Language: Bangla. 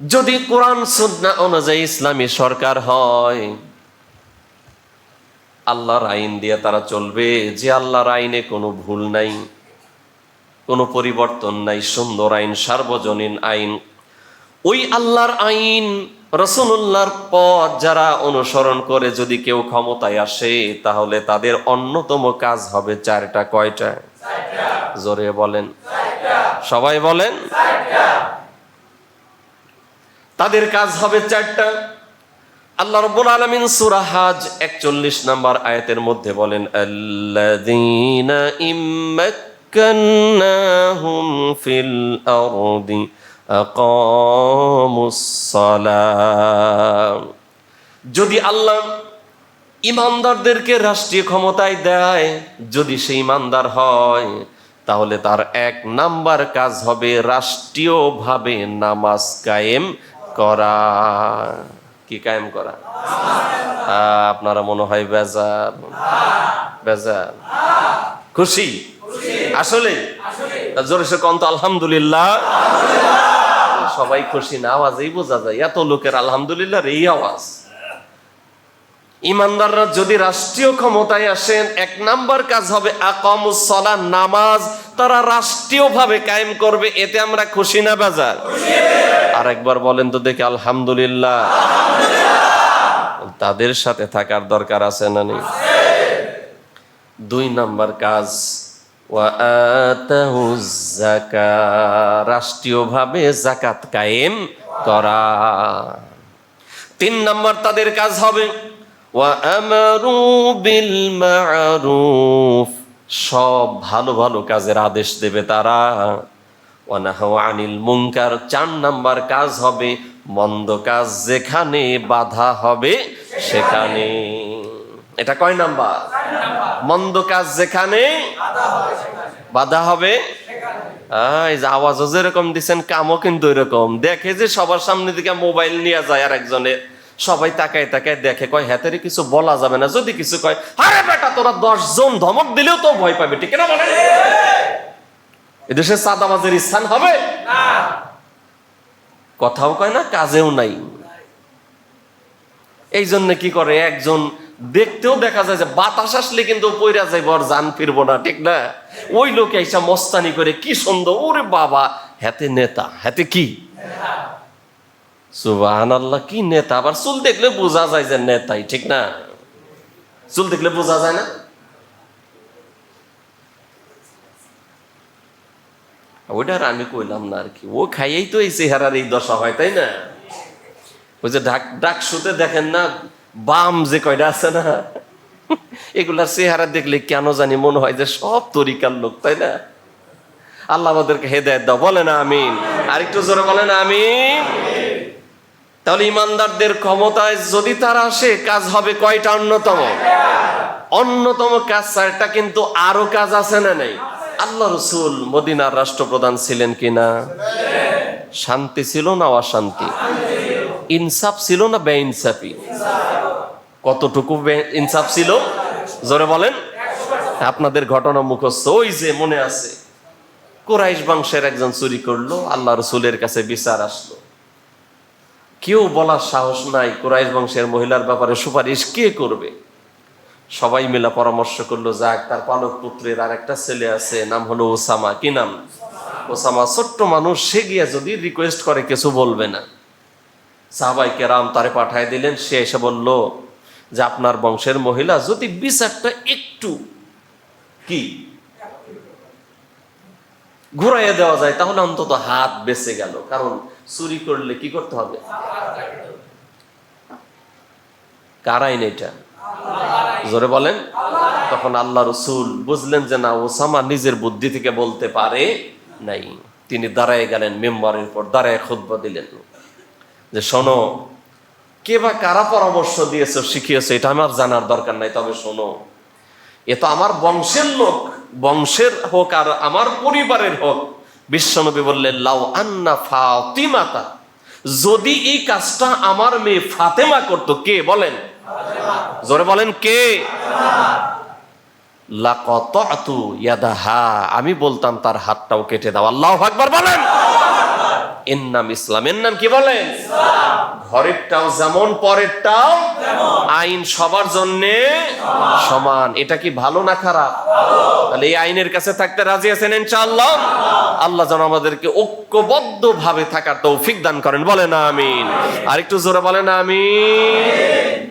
যদি কোরআন সুন্না অনুযায়ী ইসলামী সরকার হয়, আল্লাহর আইন দিয়ে তারা চলবে যে আল্লাহর আইনে কোনো ভুল নাই, কোনো পরিবর্তন নাই, সুন্দর আইন, সার্বজনীন আইন। ওই আল্লাহর আইন রসুল্লাহর পথ যারা অনুসরণ করে যদি কেউ ক্ষমতায় আসে, তাহলে তাদের অন্যতম কাজ হবে চারটা, কয়টা? জোরে বলেন। সবাই বলেন। তাদের কাজ হবে চারটা। আল্লাহ রব্বুল আলামিন সূরা হাজ 41 নম্বর আয়াতের মধ্যে বলেন, আল্লাযীনা ইম্মাক্কান্নাহুম ফিল আরদি আকামুস সালাম যদি আল্লাহ ইমানদারদেরকে রাষ্ট্রীয় ক্ষমতায় দেয়, যদি সে ইমানদার হয়, তাহলে তার এক নাম্বার কাজ হবে রাষ্ট্রীয়ভাবে নামাজ কায়েম করা। কি কায়েম করা? আপনারা মনে হয় বেজার বেজার খুশি? আসলে? জোরে সে কন্ত আলহামদুলিল্লাহ। সবাই খুশি না, আওয়াজেই বোঝা যায়। এত লোকের আলহামদুলিল্লাহ এই আওয়াজ। ইমানদাররা যদি রাষ্ট্রীয় ক্ষমতায় আসেন, এক নাম্বার কাজ হবে আকামুসলা নামাজ তারা রাষ্ট্রীয়ভাবে কায়েম করবে, এতে আমরা খুশি না বাজার? আর একবার বলেন তো দেখি, আলহামদুলিল্লাহ। তাদের সাথে থাকার দরকার আছে না নেই? দুই নাম্বার কাজ। রাষ্ট্রীয়ভাবে জাকাত কায়েম করা। তিন নম্বর তাদের কাজ হবে সব ভালো ভালো কাজের আদেশ দেবে তারা। ওয়ানাহাউ আনিল মুনকার, চার নাম্বার কাজ হবে মন্দ কাজ যেখানে বাধা হবে সেখানে। এটা কয় নাম্বার? মন্দ কাজ যেখানে বাধা হবে যে আওয়াজও যেরকম দিচ্ছেন কামও কিন্তু এরকম দেখে যে সবার সামনে দিকে মোবাইল নিয়ে যায় আর একজনে সবাই তাকায় তাকায় দেখে, কয় হ্যাঁ কিছু বলা যাবে না। যদি কিছু কয়, আরে বেটা, তোরা দশ জন ধমক দিলেও তো ভয় পাবে, ঠিক না বলে এদেশে সাদাবাজের স্থান হবে? কথাও কয় না, কাজেও নাই। এই জন্য কি করে? একজন দেখতেও দেখা যায় যে বাতাস আসলে কিন্তু পইরা যাইব, আর জান ফিরবো না, ঠিক না? ওই লোক এসা মস্তানি করে, কি সুন্দর, ওরে বাবা হাতে নেতা হাতে কি? সুবাহান কি নেতা? আবার চুল দেখলে বোঝা যায় যে নেতাই, ঠিক না? চুল দেখলে বোঝা যায় না? ওইটা আমি কইলাম না আর কি। ও খাইয়েই তো এই চেহারার এই দশা হয়, তাই না? ওই যে ডাক ডাক শুতে দেখেন না, বাম যে কয়টা আছে না? এগুলার চেহারা দেখলে কেন জানি মনে হয় যে সব তরিকার লোক, তাই না? আল্লাহ আমাদেরকে হেদায়ত দাও বলে না আমিন। আরেকটু জোরে বলে না আমিন। তাহলে ইমানদারদের ক্ষমতায় যদি তারা আসে, কাজ হবে কয়টা? অন্যতম। অন্যতম কাজ চারটা, কিন্তু আরও কাজ আছে না নাই? আল্লাহ রসুল মদিনার রাষ্ট্রপ্রধান ছিলেন কিনা? শান্তি ছিল না অশান্তি? ইনসাফ ছিল না বেইনসাফি? কতটুকু বে- ইনসাফ ছিল? জোরে বলেন। আপনাদের ঘটনা মুখস্থ। ওই যে মনে আছে, কোরাইশ বংশের একজন চুরি করল, আল্লাহ রসুলের কাছে বিচার আসলো। কেউ বলার সাহস নাই, কোরাইশ বংশের মহিলার ব্যাপারে সুপারিশ কে করবে? সবাই মিলে পরামর্শ করল, যাক, তার পালক পুত্রের আর একটা ছেলে আছে, নাম হলো ওসামা। কি নাম? ওসামা, ছোট্ট মানুষ, সে গিয়ে যদি রিকোয়েস্ট করে, কিছু বলবে না। সাহাবাই কেরাম তারে পাঠায় দিলেন, সে এসে বলল যে, আপনার বংশের মহিলা যদি বিচারটা একটু কি? ঘুরাইয়া দেওয়া যায়, তাহলে অন্তত হাত বেঁচে গেল। কারণ চুরি করলে কি করতে হবে? কার আইন এটা? জোরে বলেন। তখন আল্লাহ রসুল বুঝলেন যে না, ওসামা নিজের বুদ্ধি থেকে বলতে পারে নাই। তিনি দাঁড়ায় গেলেন মেম্বারের দাঁড়ায় দিলেন। যে শোনো, কে বা কারা পরামর্শ দিয়েছে, শিখিয়েছে, এটা আমার জানার দরকার নাই, তবে শোনো। এ তো আমার বংশের লোক, বংশের হোক আর আমার পরিবারের হোক। বিশ্বনবী বললেন, লাউ আন্না ফাতিমাতা যদি এই কাজটা আমার মেয়ে ফাতেমা করত, কে বলেন? জোরে বলেন, কে? আমি বলতাম, তার হাতটাও কেটে দাও। আল্লাহ আকবার বলেন। এর নাম ইসলাম। এর নাম কি বলেন? ঘরেরটাও যেমন পরেরটাও আইন সবার জন্য সমান। এটা কি ভালো না খারাপ? তাহলে এই আইনের কাছে থাকতে রাজি আছেন ইনশাআল্লাহ? আল্লাহ যেন আমাদেরকে ঐক্যবদ্ধ ভাবে থাকার তৌফিক দান করেন। বলেন আমিন। আরেকটু জোরে বলেন আমিন।